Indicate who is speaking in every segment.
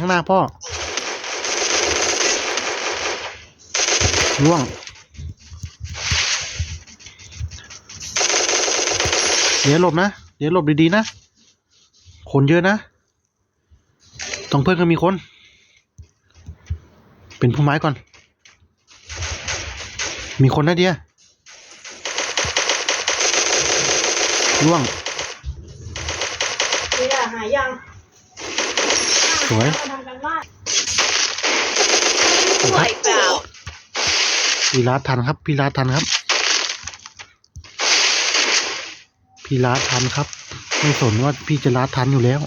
Speaker 1: ข้างหน้าพ่อล่วง เดี๋ยวหลบนะ เดี๋ยวหลบดีๆนะ คนเยอะนะต้องเพื่อนก็มีคน เป็นผู้ไม้ก่อน มีคนนะเดียล่วง
Speaker 2: เดี๋ยวหายัง
Speaker 1: สวย
Speaker 2: มาทำกันบ้า
Speaker 1: พี่รัดทันครับพี่รัดทันครับพี่รัดทันครับ ไม่สนว่าพี่จะรัดทันอยู่แล้ว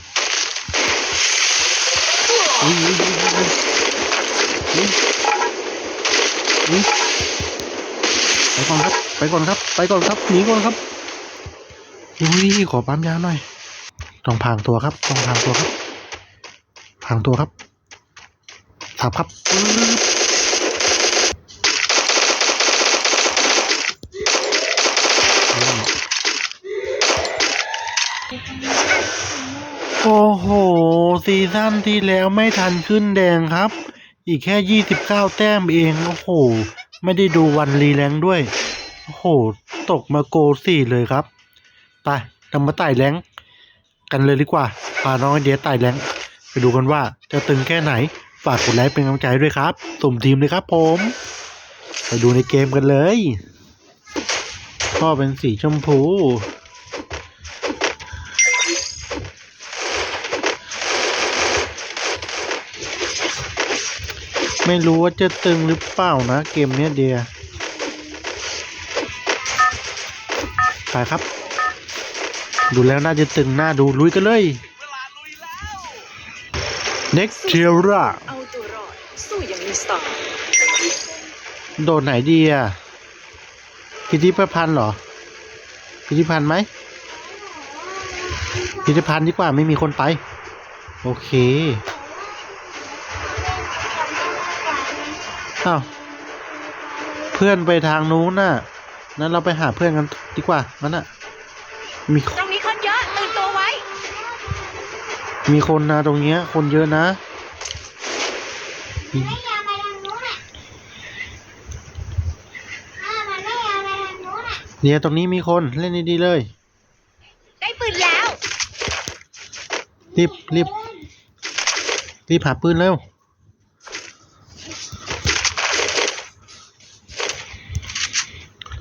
Speaker 1: อุ้ยอุ้ยอุ้ยอุ้ยอุ้ยไปก่อนครับ ไปก่อนครับ ไปก่อนครับหนีก่อนครับอุ้ยขอปั๊มยาหน่อยต้องพางตัวครับต้องพางตัวครับ พรางตัวครับสับครับโอ้โห ซีซั่นที่แล้วไม่ทันขึ้นแดงครับ อีกแค่ยี่สิบเก้าแต้มเอง โอ้โห ไม่ได้ดูวันรีแรงด้วย โอ้โห ตกมาโกสี่เลยครับ ไปเรามาไต่แรงกันเลยดีกว่าพาน้องไอเดียไต่แรง ไปดูกันว่าจะตึงแค่ไหน ฝากกดไลค์เป็นกำลังใจด้วยครับสุ่มทีมเลยครับผม ไปดูในเกมกันเลยพ่อเป็นสีชมพูไม่รู้ว่าจะตึงหรือเปล่านะ เกมเนี้ยเดียไปครับ ดูแล้วน่าจะตึงหน้าดูลุยกันเลย next t i e r a
Speaker 3: เอาตัวรอดสู้อย่างมีสไตล์
Speaker 1: โดดไหนดีอะพิธีพันธ์เหรอ พิธีพันธ์ไหมพิธีพันธ์ดีกว่าไม่มีคนไป โอเคอ้าวเพื่อนไปทางนู้นน่ะ นั้นเราไปหาเพื่อนกันดีกว่างั้นน่ะ มี มีคนนะตรงเนี้ย คนเยอะนะ
Speaker 4: ไม่ยอมไปทางนู้นอะอ้าวมันไม่ยอมไปทางนู้นอะ
Speaker 1: เนี่ยตรงนี้มีคนเล่นดีๆเลย
Speaker 3: ได้ปืนแล้ว
Speaker 1: รีบรีบรีบหาปืนเร็ว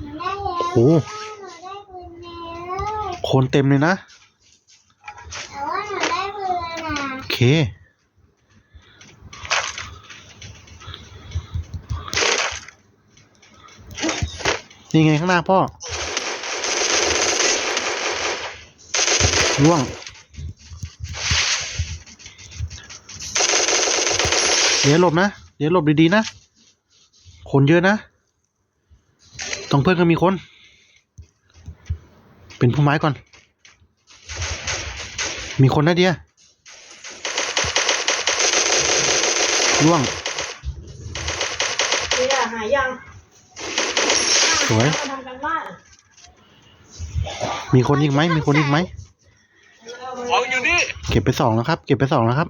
Speaker 4: หนูได้แล้ว
Speaker 1: โอ้โห
Speaker 4: หนูได้ปืนแล้ว
Speaker 1: คนเต็มเลยนะ
Speaker 4: แต่ว่าหนูได้ปืนแล้ว
Speaker 1: คนี่ไงข้างหน้าพ่อล่วง เดี๋ยวหลบนะ เดี๋ยวหลบดีๆนะ คนเยอะนะต้องเพื่อนก็มีคน เป็นผู้ไม้ก่อน มีคนนะเดีย ล่วง
Speaker 2: เดี๋ยวหายัง
Speaker 1: สวย
Speaker 2: มาทำกันบ้าน
Speaker 1: มีคนอีกไหมมีคนอีกไหม
Speaker 5: ของอยู่นี่
Speaker 1: เก็บไปสองแล้วครับ เก็บไปสองแล้วครับ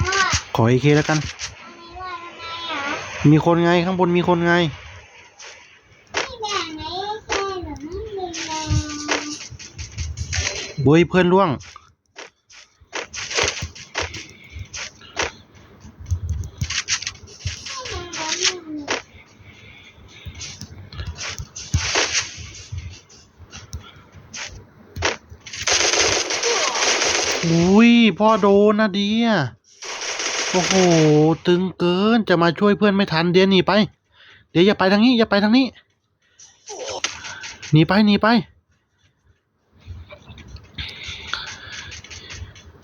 Speaker 4: พ่อ
Speaker 1: ขอเอเคแล้วกัน
Speaker 4: อันนี้ว่าทำไมอะ
Speaker 1: มีคนไงข้างบนมีคนไง
Speaker 4: ไม่แบ่งไหนแค่หนูไม่มีแรง
Speaker 1: บุยเพื่อนล่วง พ่อโดนนะเดียโอ้โห ตึงเกินจะมาช่วยเพื่อนไม่ทันเดียหนีไป เดี๋ยวอย่าไปทางนี้ อย่าไปทางนี้ หนีไปหนีไป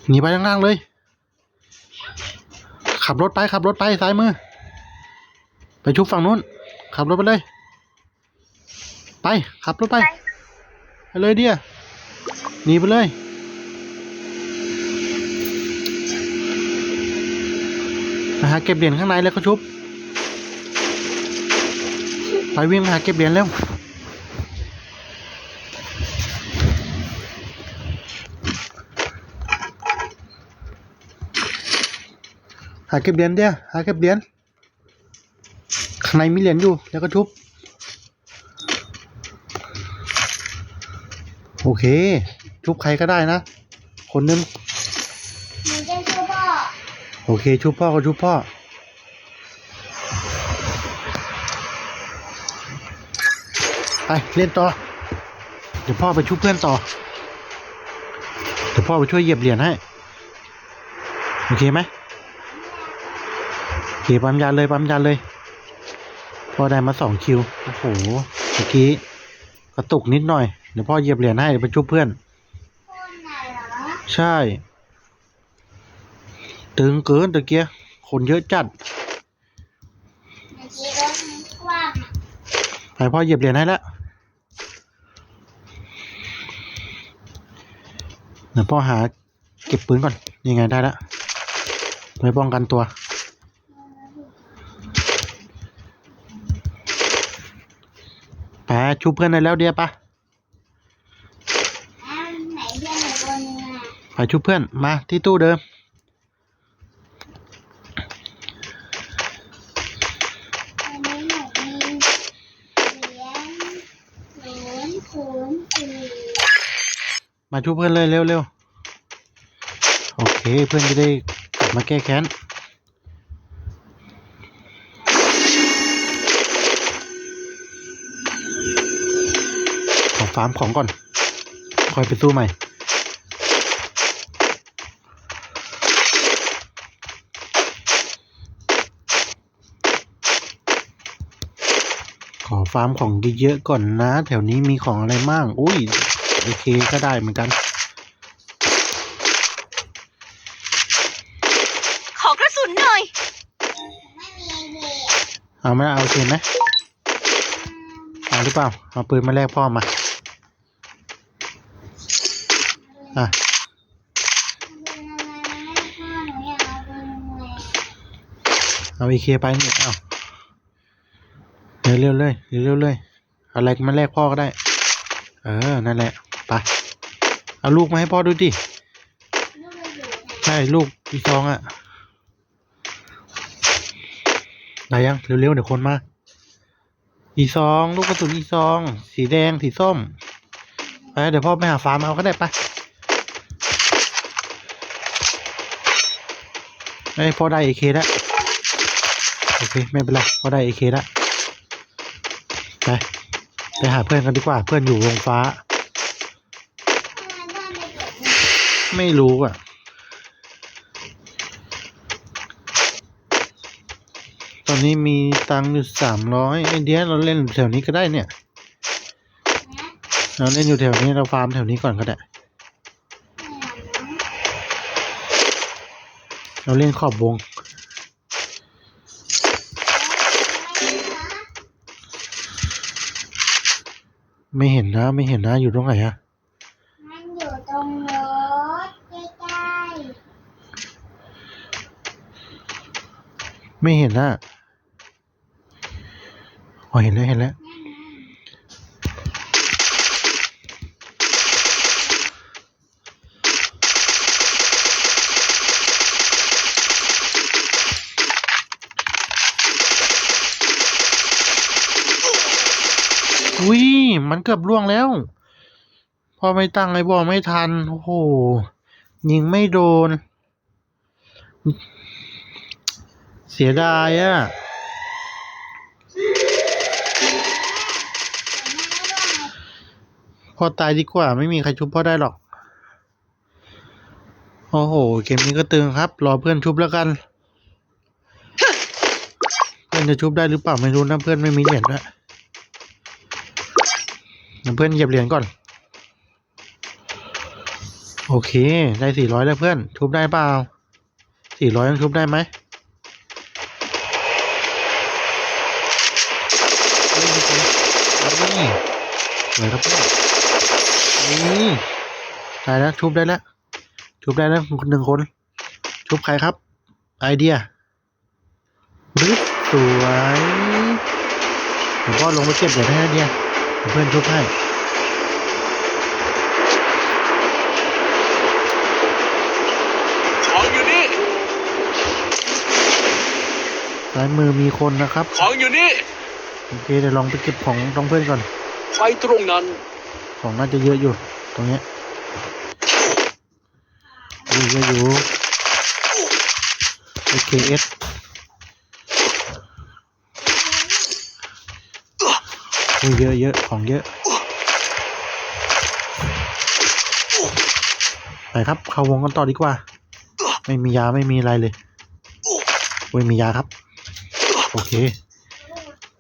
Speaker 1: หนีไปข้างล่างเลย ขับรถไปขับรถไปซ้ายมือ ไปชุบฝั่งนู้น ขับรถไปเลย ไปขับรถไปไปเลยเดียหนีไปเลยาเก็บเหรียญข้างในแล้วก็ชุบ ไปวิ่งหาเก็บเหรียญเร็วหาเก็บเหรียญเดียวหาเก็บเหรียญข้างในมีเหรียญอยู่แล้วก็ชุบ โอเคชุบใครก็ได้นะ คนนึง โอเคชุบพ่อก็ชุบพ่อ ไป เล่นต่อ เดี๋ยวพ่อไปชุบเพื่อนต่อ เดี๋ยวพ่อไปช่วยเหยียบเหรียญให้ โอเคไหมโอเคปั๊มยาเลยปั๊มยาเลย พ่อได้มาสองคิว โอ้โห เมื่อกี้กระตุกนิดหน่อย เดี๋ยวพ่อเหยียบเหรียญให้เดี๋ยวไปชุบเพื่อน ใช่ ตึงเกินตะเกียคนเยอะจัด
Speaker 4: เมื่อกี้รถมันกว้างอะ
Speaker 1: ไปพ่อเหยียบเหรียญให้แล้วเดี๋ยวพ่อหาเก็บปืนก่อนยังไงได้แล้วไว้ป้องกันตัว ไปชุบเพื่อนได้แล้วเดียปะ
Speaker 4: อ้าวไหนเพื่อนหนูคนนึงอะ
Speaker 1: ไปชุบเพื่อนมาที่ตู้เดิม
Speaker 4: วันนี้หนูมีเหรียญศูนย์ศูนย์สี่
Speaker 1: มาชุบเพื่อนเลยเร็วเร็วโอเคเพื่อนจะได้มาแก้แค้นขอฟาร์มของก่อนคอยไปสู้ใหม่ขอฟาร์มของเยอะๆก่อนนะ แถวนี้มีของอะไรมั่งอุ้ย อเคก็ได้เหมือนกัน
Speaker 3: ขอกระสุนหน่อย
Speaker 4: ไม่มีเหรียญ
Speaker 1: เอาไหมเอาโอเคไหมเอาหรือเปล่า เอาปืนมาแลกพ่อมา อะ
Speaker 4: เอาปืนอะไรมาให้พ่อหนูอยากเอาปืนเลย
Speaker 1: เอาอีเคไปนี่เอาเร็วๆเลยเร็วๆเลย อะไรมาแลกพ่อก็ได้ เออ นั่นแหละ ไปเอาลูกมาให้พ่อดูดิใช่ลูกอีซองอะได้ยังเร็วๆเดี๋ยวคนมา อีซอง ลูกกระสุนอีซอง สีแดงสีส้มไปเดี๋ยวพ่อไปหาฟาร์มเอาก็ได้ไปไอ้พ่อได้เอเคแล้วโอเคไม่เป็นไรพ่อได้เอเคแล้วไปไปหาเพื่อนกันดีกว่าเพื่อนอยู่วงฟ้า
Speaker 4: ทำไมบ้านไม่เปิดเนี่ย
Speaker 1: ไม่รู้อะ ตอนนี้มีตังค์อยู่สามร้อยไอเดียเราเล่นแถวนี้ก็ได้เนี่ย เราเล่นอยู่แถวนี้เราฟาร์มแถวนี้ก่อนก็ได้ เราเล่นขอบวงไม่เห็นนะไม่เห็นนะอยู่ตรงไหนอะ
Speaker 4: มันอยู่ตรงรถใกล้
Speaker 1: ไม่เห็นนะอ๋อเห็นแล้วเห็นแล้ว
Speaker 4: ๆนั่นไง
Speaker 1: อุ้ยมันเกือบล่วงแล้ว พอไม่ตั้งไอ้บอไม่ทัน โอ้โห ยิงไม่โดน เสียดายอะ่ะพ่อตายดีกว่า ไม่มีใครชุบพ่อได้หรอก โอ้โห เกมนี้ก็ตึงครับ รอเพื่อนชุบแล้วกัน เพื่อนจะชุบได้หรือเปล่าไม่รู้นะเพื่อนไม่มีเหรียญด้วยเดี๋ยวเพื่อนเหยียบเหรียญก่อน โอเค ได้สี่ร้อยแล้วเพื่อน ชุบได้เปล่าสี่ร้อยยังชุบได้ไหมเฮ้ยมีคนเอานี่ส วยครับเพื่อนนี่ได้แล้วชุบได้แล้วชุบได้แล้วหนึ่งคน ชุบใครครับ ไอเดียรึบสวยเดี๋ยวพ่อลงไปเก็บเหรียญให้นะเดียเดี๋ยวเพื่อนชุบให้
Speaker 5: ของอยู่นี่
Speaker 1: โซ้ายมือมีคนนะครับ
Speaker 5: ของอยู่นี่
Speaker 1: โอเคเดี๋ยวลองไปเก็บของต้องเพื่อนก่อน
Speaker 5: ไฟตรงนั้น
Speaker 1: ของน่าจะเยอะอยู่ ตรงเนี้ยอุ้ยเยอะอยู่ AKS อุ้ยเยอะเยอะของเยอะ ไปครับเข้าวงกันต่อดีกว่า ไม่มียาไม่มีอะไรเลยอุ้ยมียาครับ โอเค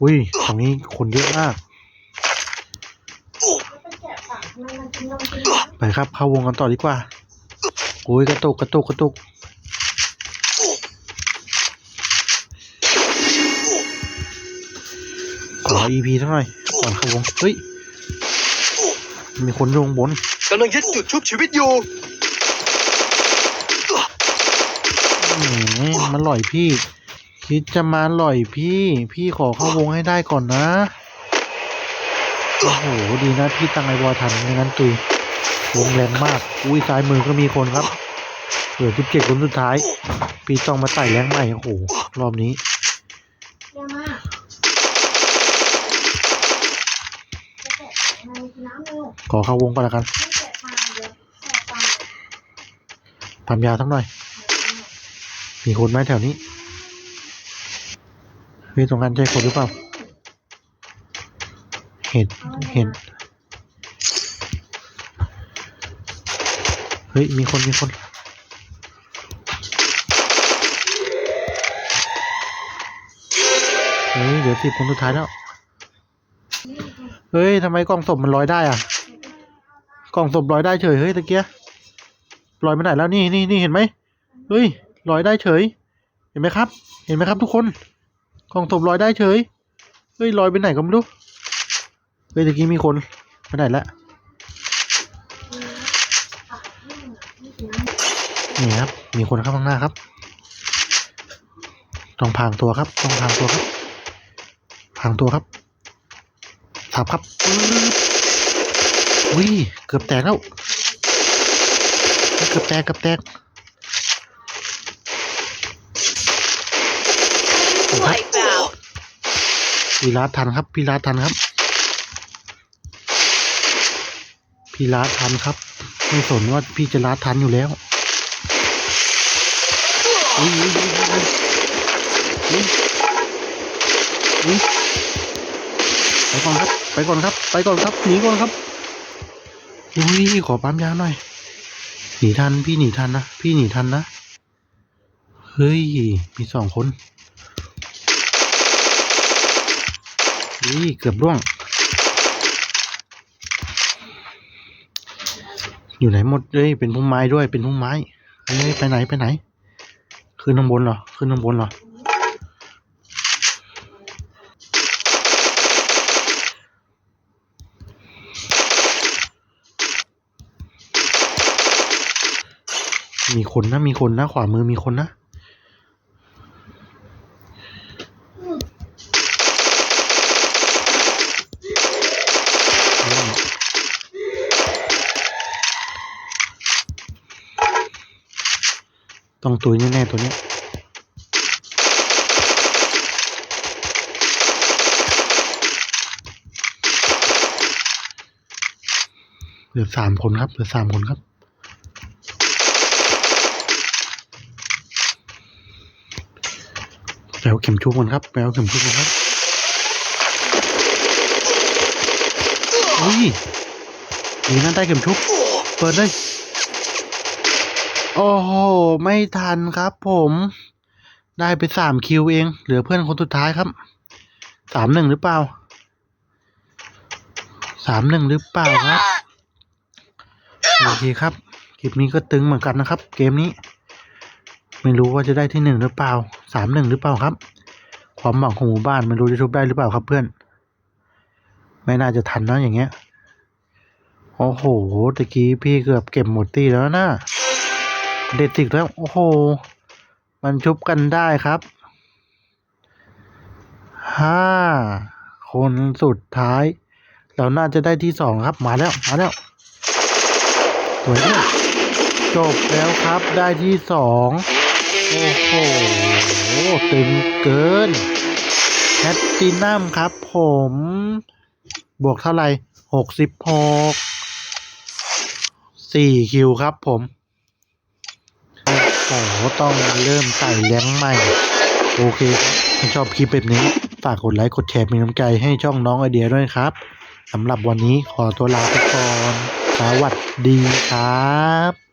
Speaker 1: อุ้ยตรงนี้คนเยอะมาก
Speaker 2: ไปแกะผักมันมันกินนมกิน
Speaker 1: ไปครับเข้าวงกันต่อดีกว่าอุ้ยกระตุกกระตุกกระตุกขอ EP สักหน่อยก่อนเข้าวงเฮ้ยมีคนอยู่ข้างบน
Speaker 5: กำลังยึดจุดชุบชีวิตอยู่
Speaker 1: แหมมันหล่อยพี่ คิดจะมาหล่อยพี่ พี่ขอเข้าวงให้ได้ก่อนนะ โอ้โหดีนะพี่ตั้งไอวอทันไม่งั้นตุยวงแรงมาก อุ้ยซ้ายมือก็มีคนครับเหลือสิบเจ็ดคนสุดท้ายพี่ต้องมาไต่แรงใหม่โอ้โหรอบนี้ขอเข้าวงก่อนละกัน
Speaker 2: ไม่แลาเดี๋ยวกะปลา
Speaker 1: ทำยาสักหน่อย มีคนไหมแถวนี้พี่ตรงนั้นใช่คนหรือเปล่า ห็นเห็นเฮ้ย มีคนมีคนเฮ้ยเดี๋ยวสิบคนสุดท้ายแล้ว เฮ้ยทำไมกล่องศพมันลอยได้อะ กล่องศพลอยได้เฉย เฮ้ยตะเกียลอยไปไหนแล้วนี่นี่นี่เห็นไหมเฮ้ยลอยได้เฉย เห็นไหมครับ เห็นไหมครับทุกคน กล่องศพลอยได้เฉย เฮ้ยลอยไปไหนก็ไม่รู้ ฮ้ยตะกี้มีคนไปไหนละนี่ครับ มีคนเข้าข้างหน้าครับ ต้องพรางตัวครับ ต้องพรางตัวครับพรางตัวครับสับครับปึ๊บอุ้ย เกือบแตกแล้ว เกือบแตก เกือบแตก
Speaker 3: ไหวเปล่า
Speaker 1: พี่ลาดทันครับพี่ลาดทันครับ พี่ลาทันครับ ไม่สนว่าพี่จะลาทันอยู่แล้วอุ้ยอุ้ยอุ้ยอุ้ยอุ้ยอุ้ยไปก่อนครับ ไปก่อนครับ ไปก่อนครับ หนีก่อนครับอุ้ยขอปั๊มยาหน่อย หนีทัน พี่หนีทันนะ พี่หนีทันนะ เฮ้ย มีสองคนนี่เกือบร่วง อยู่ไหนหมดเอ้ยเป็นพุ่มไม้ด้วยเป็นพุ่มไม้เฮ้ยไปไหนไปไหน ขึ้นข้างบนเหรอขึ้นข้างบนเหรอมีคนนะมีคนนะขวามือมีคนนะ ต้องตุยแน่ๆตัวเนี้ยเหลือสามคนครับเหลือสามคนครับแปลวเข็มชุบกันครับแปลวเข็มชุบกันครับอุ้ยดีนั่นได้เข็มชุบเปิดเลย โอ้โห ไม่ทันครับผม ได้ไปสามคิวเอง เหลือเพื่อนคนสุดท้ายครับ สามหนึ่งหรือเปล่า สามหนึ่งหรือเปล่าครับ โอเคครับ คลิปนี้ก็ตึงเหมือนกันนะครับ เกมนี้ ไม่รู้ว่าจะได้ที่หนึ่งหรือเปล่า สามหนึ่งหรือเปล่าครับ ความหวังของหมู่บ้านไม่รู้จะชุบได้หรือเปล่าครับเพื่อน ไม่น่าจะทันนะอย่างเงี้ย โอ้โห ตะกี้พี่เกือบเก็บหมดตีแล้วนะ เด็ดติกแล้ว โอ้โห มันชุบกันได้ครับ ห้า คนสุดท้าย เราน่าจะได้ที่สองครับ มาแล้ว มาแล้ว สวยแล้วจบแล้วครับ ได้ที่สอง โอ้โหตึงเกินแพตตินัมครับผม บวกเท่าไหร่หกสิบหกสี่คิวครับผม โอ้ต้องเริ่มไต่แยงใหม่ โอเคครับถ้าชอบคลิปแบบนี้ ฝากกดไลค์กดแชร์เป็นกำลังใจให้ช่องน้องไอเดียด้วยครับสำหรับวันนี้ขอตัวลาไปก่อนสวัสดีครับ